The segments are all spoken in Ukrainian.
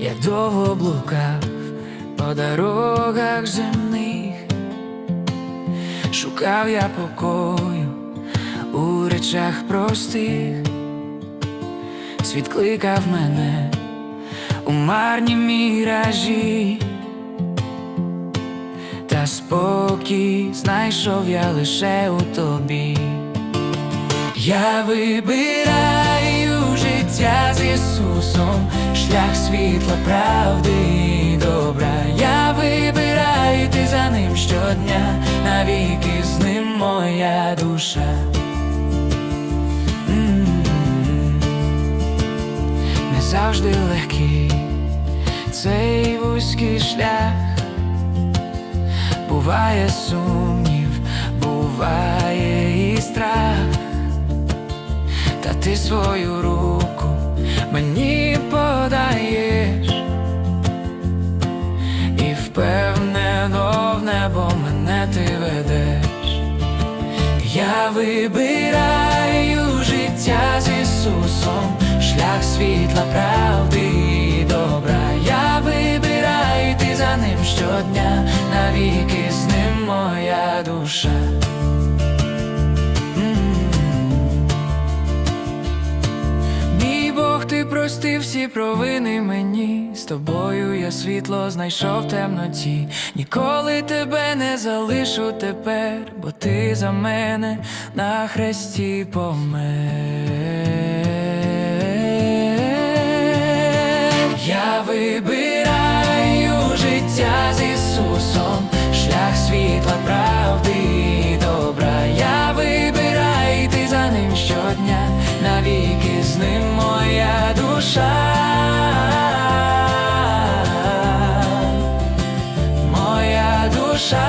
я довго блукав по дорогах земних, шукав я покою у речах простих, світ кликав мене у марні міражі, та спокій знайшов я лише у тобі. Я вибираю життя з Ісусом, шлях світла, правди і добра. Я вибираю йти за ним щодня, навіки з ним моя душа. М. Не завжди легкий цей вузький шлях. Буває сумнів, буває і страх. Та ти свою руку мені подаєш і впевнено в небо мене ти ведеш. Я вибираю життя з Ісусом, шлях світла, правди і добра. Я вибираю йти за ним щодня, навіки з ним моя душа. Бог, ти всі провини мені. З тобою я світло знайшов в темноті. Ніколи тебе не залишу тепер, бо ти за мене на хресті помер. Я вибираю душа. Моя душа.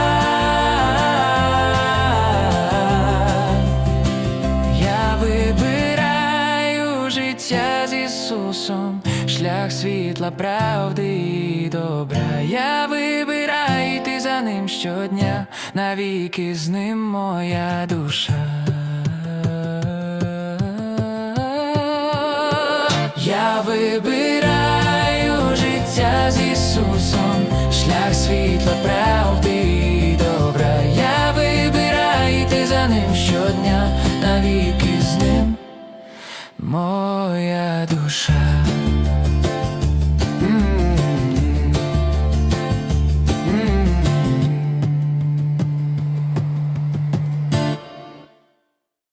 Я вибираю життя з Ісусом, шлях світла, правди і добра. Я вибираю йти за ним щодня, навіки з ним моя душа. Ним щодня, навіки з ним моя душа.